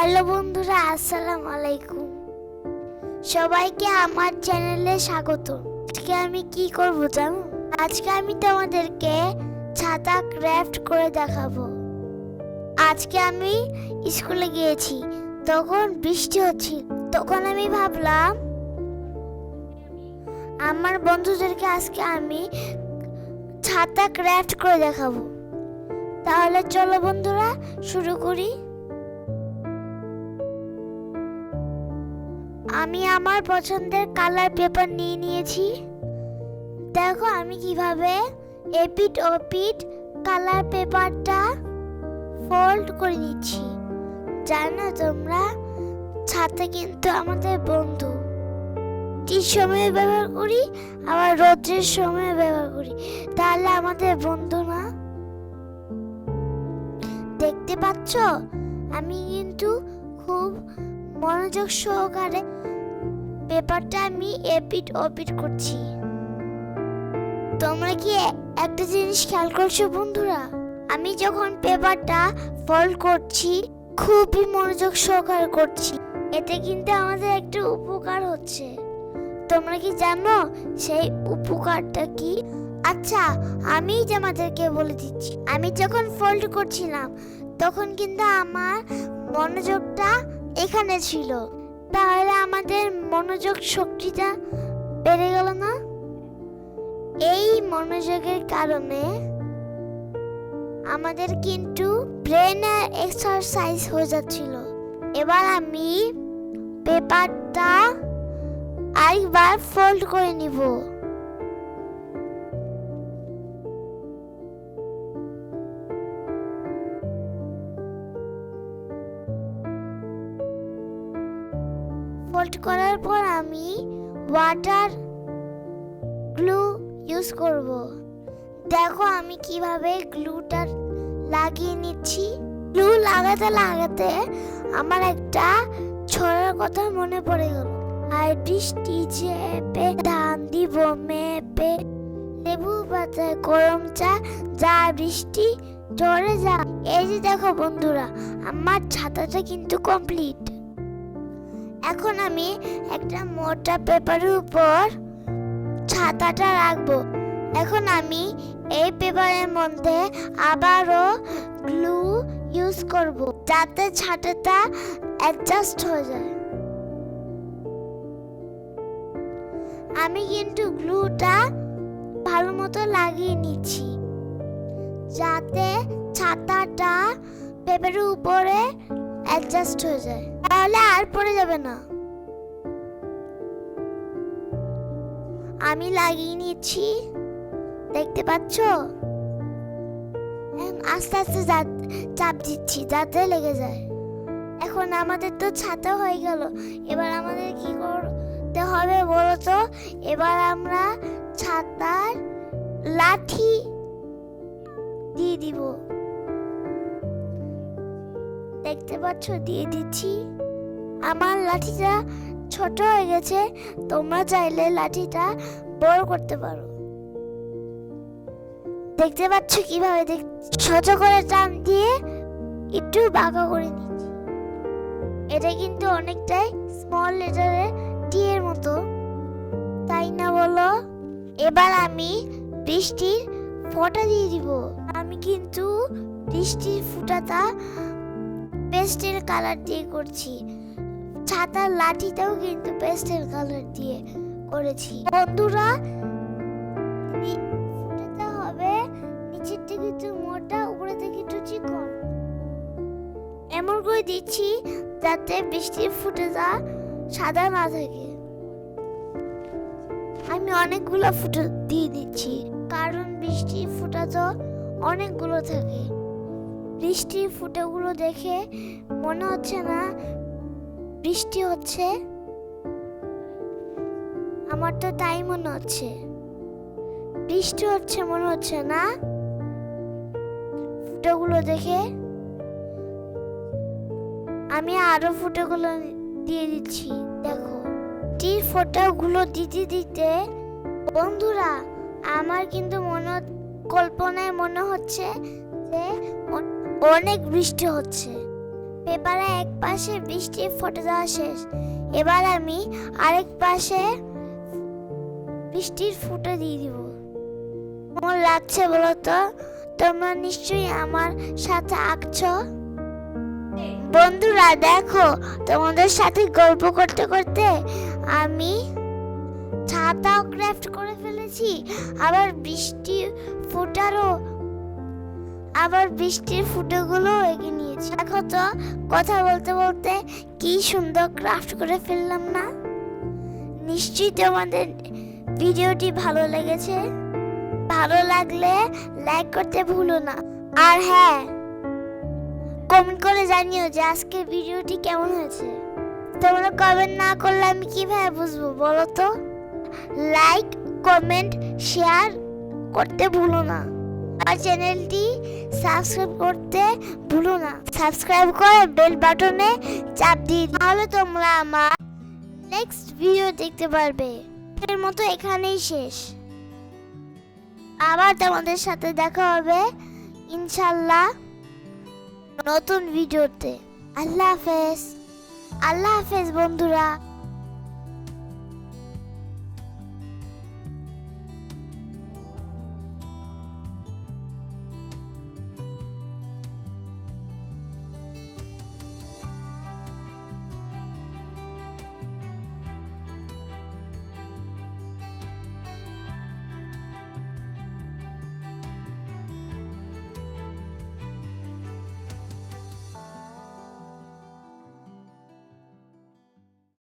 Hello বন্ধুরা, আসসালামু আলাইকুম। সবাইকে আমার চ্যানেলে স্বাগত। আজকে আমি কি করব জানো? আজকে আমি তোমাদেরকে ছাতা ক্রাফট করে দেখাবো। আজকে আমি স্কুলে গিয়েছি, তখন বৃষ্টি হচ্ছিল। তখন আমি ভাবলাম, আমার বন্ধুদেরকে আজকে আমি ছাতা ক্রাফট করে দেখাবো। তাহলে চলো বন্ধুরা, শুরু করি। আমি আমার পছন্দের কালার পেপার নিয়ে নিয়েছি। দেখো আমি কীভাবে এপিট ওপিট কালার পেপারটা ফোল্ড করে নিচ্ছি। জানো তোমরা ছাতা কিন্তু আমাদের বন্ধু। বৃষ্টির সময় ব্যবহার করি, আবার রৌদ্রের সময় ব্যবহার করি। তাহলে আমাদের বন্ধু না? দেখতে পাচ্ছ? আমি কিন্তু খুব মনোযোগ সহকারে পেপারটা আমি এপিট ওপিট করছি। তোমরা কি একটা জিনিস খেয়াল করছ বন্ধুরা? আমি যখন পেপারটা ফোল্ড করছি, খুবই মনোযোগ সহকারে করছি। এতে কিন্তু আমাদের একটা উপকার হচ্ছে। তোমরা কি জানো সেই উপকারটা কি? আচ্ছা আমি তোমাদেরকে বলে দিচ্ছি। আমি যখন ফোল্ড করছিলাম, তখন কিন্তু আমার মনোযোগটা এখানে ছিল। তাহলে আমাদের মনোযোগ শক্তিটা বেড়ে গেল না? এই মনোযোগের কারণে আমাদের কিন্তু ব্রেনের এক্সারসাইজ হয়ে যাচ্ছিল। এবার আমি পেপারটা আরেকবার ফোল্ড করে নিব। ফোল্ড করার পর আমি ওয়াটার গ্লু ইউজ করব। দেখো আমি কীভাবে গ্লুটা লাগিয়ে নিচ্ছি। গ্লু লাগাতে লাগাতে আমার একটা ছড়ার কথা মনে পড়ে গেল। আর বৃষ্টি চেপে ধান দিব মেপে লেবু পাতায় গরম চা, যা বৃষ্টি ঝরে যা। এই যে দেখো বন্ধুরা, আমার ছাতাটা কিন্তু কমপ্লিট এখন আমি একটা মোটা পেপারের উপর ছাতাটা রাখব। এখন আমি এই পেপারের মধ্যে আবারও গ্লু ইউজ করব, যাতে ছাতাটা অ্যাডজাস্ট হয়ে যায়। আমি কিন্তু গ্লুটা ভালো মতো লাগিয়ে নিচ্ছি, যাতে ছাতাটা পেপারের উপরে অ্যাডজাস্ট হয়ে যায়। তাহলে আর পড়ে যাবে না। আমি লাগিয়ে নিচ্ছি। দেখতে পাচ্ছ? আস্তে আস্তে চাপ দিচ্ছি যাতে লেগে যায়। এখন আমাদের তো ছাতা হয়ে গেল। এবার আমাদের কি করতে হবে বলো তো? এবার আমরা ছাতার লাঠি দিয়ে দিব। দেখতে পাচ্ছ দিয়ে দিচ্ছি। আমার লাঠিটা ছোট হয়ে গেছে, তোমরা চাইলে লাঠিটা বড় করতে পারো। দেখতে পাচ্ছ কীভাবে দেখ, ছোট করে টান দিয়ে একটু বাঁকা করে নিচ্ছি। এটা কিন্তু অনেকটাই স্মল লেটারে টি এর মতো। তাই না বলো? এবার আমি বৃষ্টির ফোঁটা দিয়ে দিব। আমি কিন্তু বৃষ্টির ফোঁটাটা পেস্টেল কালার দিয়ে করছি। ছাতার লাঠিটাও কিন্তু পেস্টেল কালার দিয়ে করেছি। বন্ধুরা ফুটাতে হবে। নিচের থেকে একটু মোটা, উপরে থেকে একটু চিকন। এমন করে দিচ্ছি যাতে বৃষ্টির ফুটেটা সাদা না থাকে। আমি অনেকগুলো ফুটো দিয়ে দিচ্ছি, কারণ বৃষ্টির ফুটা তো অনেকগুলো থাকে। বৃষ্টির ফুটোগুলো দেখে মনে হচ্ছে না বৃষ্টি হচ্ছে। আমার তো তাই মনে হচ্ছে। বৃষ্টি হচ্ছে মনে হচ্ছে না। ফুটোগুলো দেখে আমি আরও ফুটোগুলো দিয়ে দিচ্ছি, দেখো। টি ফোটাগুলো দিতে দিতে, বন্ধুরা, আমার কিন্তু মনে কল্পনায় মনে হচ্ছে যে অনেক বৃষ্টি হচ্ছে। পেপারে এক পাশে বৃষ্টি ফোটে দেওয়া শেষ। এবার আমি আরেক পাশে বৃষ্টির ফুটে দিয়ে দিব। কেমন লাগছে বলো তো তোমরা নিশ্চয়ই আমার সাথে আঁকছো। বন্ধুরা, দেখো, তোমাদের সাথে গল্প করতে করতে আমি ছাতাও ক্রাফট করে ফেলেছি। আবার বৃষ্টি ফোটারও আবার বৃষ্টির ফুটোগুলো এঁকে নিয়েছি। দেখো তো, কথা বলতে বলতে কি সুন্দর ক্রাফট করে ফেললাম না? নিশ্চয়ই তোমাদের ভিডিওটি ভালো লেগেছে। ভালো লাগলে লাইক করতে ভুলো না। আর হ্যাঁ কমেন্ট করে জানিও যে আজকের ভিডিওটি কেমন হয়েছে। তোমরা কমেন্ট না করলে আমি কীভাবে বুঝব বলো তো? লাইক কমেন্ট শেয়ার করতে ভুলো না। আর চ্যানেলটি সাবস্ক্রাইব করতে ভুলো না। সাবস্ক্রাইব করে বেল বাটনে চাপ দিও। তাহলে তোমরা আমার নেক্সট ভিডিও দেখতে পারবে। এর মতো এখানেই শেষ। আবার তোমাদের সাথে দেখা হবে ইনশাল্লাহ নতুন ভিডিওতে আল্লাহ হাফেজ। আল্লাহ হাফেজ, বন্ধুরা।